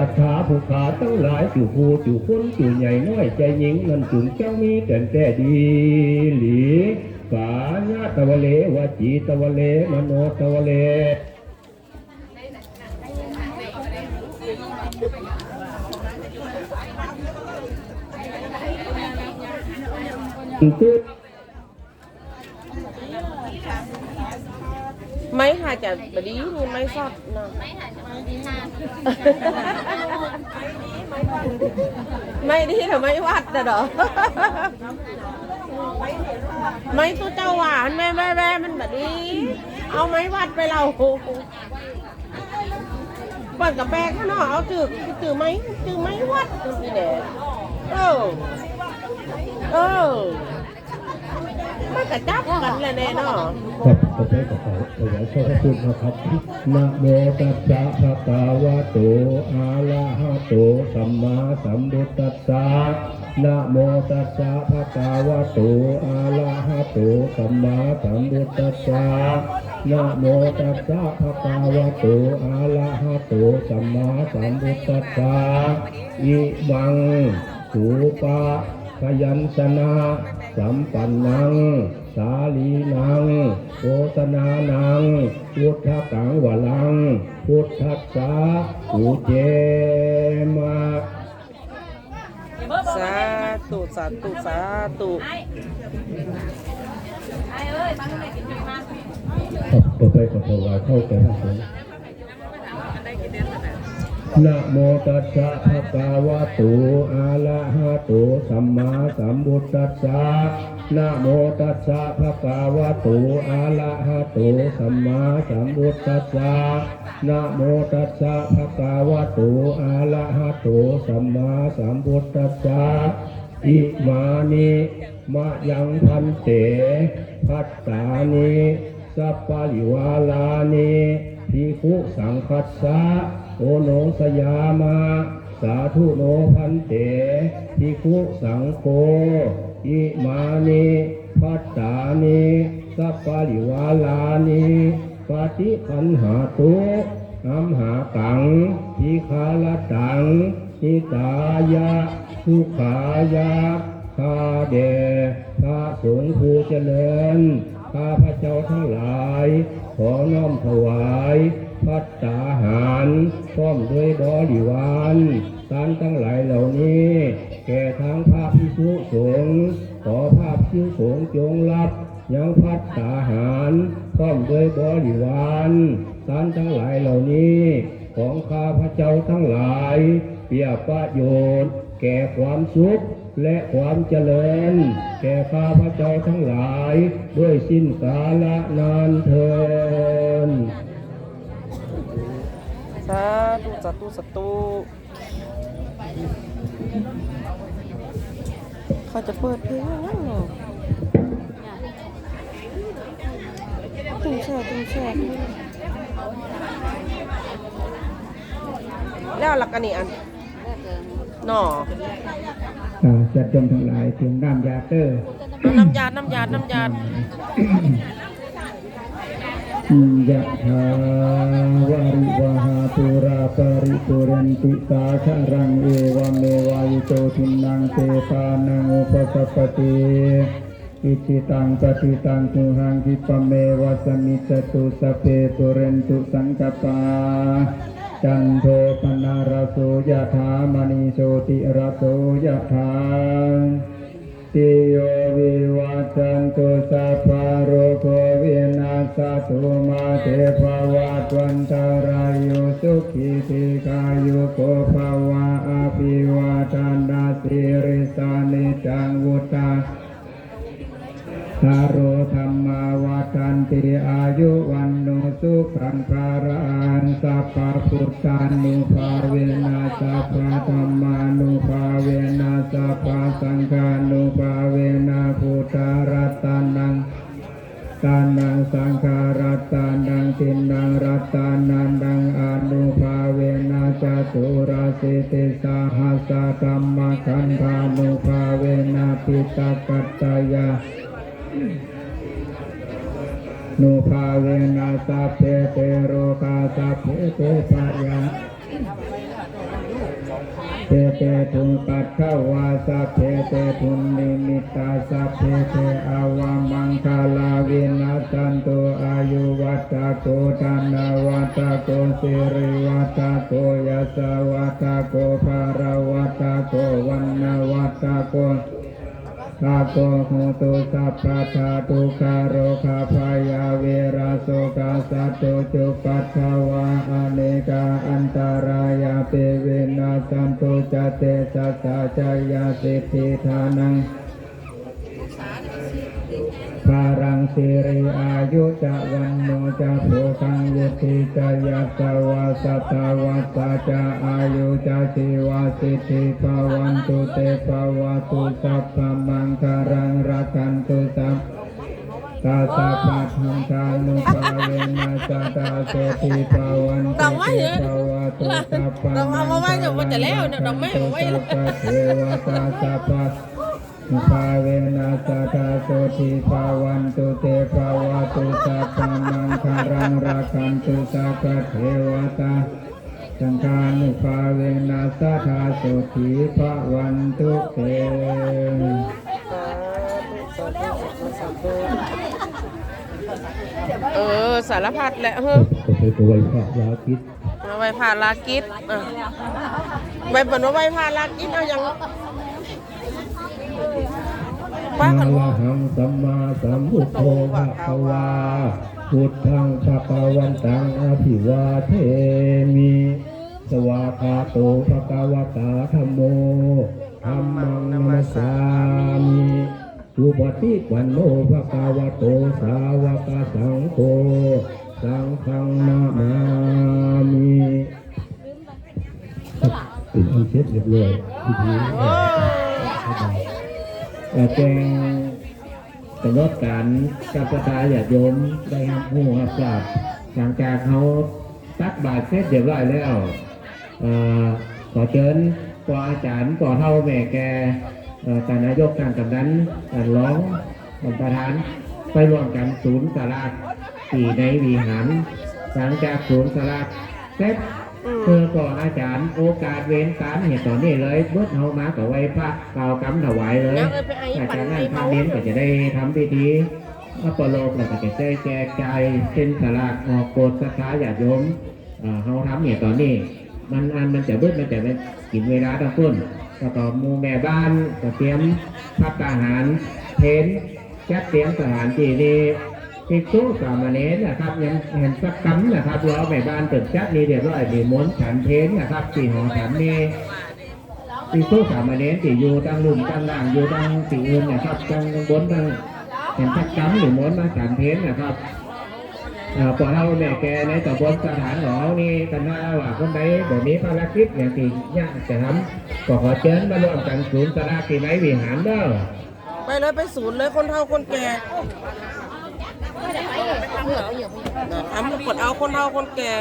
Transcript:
ศรัทธาผู้ขาทั้งหลายจู่ผู้จู่คนจู่ใหญ่น้อยใจหญิงนั่นจุนเจ้ามีแต่แต่ดีหลีกาญาตวะเลวจีตวะเลมโนตวะเลตุ๊ด máy hai chả bà đi như máy sọt nè máy đi là máy vắt rồi đó máy tôi trâu à mẹ mẹ mẹ mình bà đi ao máy vắt ไปเราเปิดกับแปงข้างนอกเอาจืดจืดไหมจืดไหมวัดดูสิเนี่ยเออเออมันกระจับกันแหละแน่เนาะครับ ขอใช้กระเป๋าถวายขอบพระคุณนะครับนะโมตัสสะภะคะวะโตอะระหะโตสัมมาสัมพุทธัสสะนะโมตัสสะภะคะวะโตอะระหะโตสัมมาสัมพุทธัสสะนะโมตัสสะภะคะวะโตอะระหะโตสัมมาสัมพุทธัสสะอิมังสุปะ พยัญชนะ สัมปันนัง สาลีนังโฆษนานัง พุทธกังวลัง พุทธัสสะอุเจมะสาธุสาธุสาธุครับต่อไปขอถวายเข้าแก่พระสงฆ์ นะโมตัสสะภะคะวะโตอะระหะโตสัมมาสัมพุทธัสสะนะโมตัสสะภะคะวะโตอะระหะโตสัมมาสัมพุทธัสสะนะโมตัสสะภะคะวะโตอะระหะโตสัมมาสัมพุทธัสสะอิมานิมะยังพันเตพัตตานิสัพพะิวาลานิภิกขุสังคัสสะ โอโนสยามาสาธุโนพันเตภิกขุสังโฆอิมานิพัตตานิสัพพะริวาลานิปฏิคันหาตุอัมหาตังทิคาลตังนิตายะสุขายะข้าแด่พระสงฆ์ผู้เจริญ ข้าพระเจ้าทั้งหลาย ขอน้อมถวายพัตตาหารพร้อมด้วยบริวารทานทั้งหลายเหล่านี้ แก่ทางพระพิสุสงฆ์ขอพระพิสุสงฆ์จงรับยังพัตตาหารพร้อมด้วยบริวารทานทั้งหลายเหล่านี้ ของข้าพระเจ้าทั้งหลาย เปียประโยชน์ แก่ความสุข และความเจริญ แก่ข้าพระเจ้าทั้งหลาย ด้วยสิ้นกาลนานเทินสาธุสาธุสาธุเขาจะเปิดเพลงตุ้งแช่ตุ้งแช่แล้วหลักอันนี้อันหน่อ จัดจมทั้งหลายถึงน้ำยาเตอร์น้ำยา น้ำยา น้ำยายะถาวาริวหาปุราปริปุเรนติสาคารังเอวเมวายโตทินังเตปานังอุปสปปติอิจิตังปฏิตังตุหังคิปเมวะสมิจตุสพเพปุเรนตุสังกปา จันโทปนารโสยะถามณีโชติรโสยะถาติโยวิวัจจันตุสัพพะโรโควินาศตุมาเตภวัตวันตารายโยสุขีติกายุโกภวะอภิวาทานาสิริสานิจังวุตาทาโรธรรมาวาทันติอายุวัน สุขังภารันสัพพะพุทธานุภาเวนะสัพพะธรรมานุภาเวนะสัพพะสังฆานุภาเวนะพุทธรัตนังตานังสังฆารัตนังตินังรัตนันดังอนุภาเวนะจตุราสิติสาหัสธรรมขันธานุภาเวนะปิตากัตตยา นุภาเวนะสัพเพเตโรกาสเพเตปะยะเทเตทุนปัตถวาสเพเตทุนนิมิตาสเพเตอาวามังคาลาวินาสันตุอายุวัตโกธนาวัตโกสิริวัตโกยัสสวัตโกภารวัตโกวันนวัตโก ข้าโกโหตุสัพพะทาตุคาโรคาพายาเวราโสกาสัตโตจุปัสสาวะอเนกาอันตารายาเปเวนัสันตุจเตสัสสะจายาสิทธิธานัง ภารังสิริอายุจะวันโนจะโภคังยุติจะยัสวาสตาวัสจะอายุจะชีวาสิทธิภาวันตุเตภาวะตุสัพพมังคารังรักันตุสัพตาสัพพะทังคานุภาเวนะสัตตาโสติภาวันตุเตภาวะตุสัพพมังคารังรักันตุสัพพะเทวตาสัพพะภาเวนัสตาโสทิภาวันตุเตภาวะตุสัพพมังคารังราคันตุสัพพะ เทวตาสังฆานุภาเวนัสตาโสทิภาวันตุเตเออสารพัดแหละเฮ้อก็ไปตัวพระยาคิดมาไว้พาลากิจอะไปเปิดว่าไว้พาลากิจเอาอย่าง ป้ากันวะหังสัมมาสัมพุทโธภะคะวาพุทธังภะคะวันตังอภิวาเทมิ สวากขาโตภะคะวะตาธัมโมธัมมังนัมสสามิสุปฏิปันโนภะคะวะโตสาวกสังโฆสังฆังนามามิเป็นอันเสร็จเรียบร้อยพิธีโอ้ แจ้งกำหนดการกับประตาญาติโยมได้รับผู้รับทราบหลังจากเขาตักบาตรเสร็จเรียบร้อยแล้วขอเชิญกออาจารย์ก่อเท่าแม่แกเอ่อการนายกการกำนันการร้องการประธานไปร่วมกันศูนย์สลากสี่ในวิหารหลังจากศูนย์สลากเสร็จ เพื่อก่อนอาจารย์โอกาสเว้นการเหตุตอนนี้เลยเมื่อเอามากับไว้พระกล่าวกำถวายเลยยังเอ้ยไปไอ้อาปันจารย์ไอ้นั่นเมาทำเน้นก็จะได้ทำพิธีอัปโลกแล้วก็จะได้แจกจ่ายเส้นสลากออกโกดสักขาญาติโยมเอ่อเฮาทำเนี่ยตอนนี้ มันอันมันจะเบิดมันจะไปกินเวลาทั้งต้นก็ต่อหมูแม่บ้านก็เตรียมพักอาหารเพนจัดเตรียมสถานที่นี้ ภิกษุสามเณรนะครับยังเห็นสักคำนะครับรอแม่บ้านตึกจัดนี่เดี๋ยวร้อยมีม้วนฉันเพนนะครับสี่หอฉันนี่ภิกษุสามเณรที่อยู่ตั้งลุ่มตั้งล่างอยู่ตั้งสี่อื่นนะครับตั้งบนตั้งเห็นสักคำหรือม้วนมาฉันเพนนะครับอ่าพอเราแม่แกในตำบลสถานขอเนี่กันว่าว่าคนใดบ่มีภารกิจอย่างที่ยากจะทำก็ขอเชิญมาร่วมกันศูนย์สลากที่ไหนวิหารเด้อไปเลยไปศูนย์เลยคนเฒ่าคนแก่ ทำกดเอาคนเฒ่าคนแก่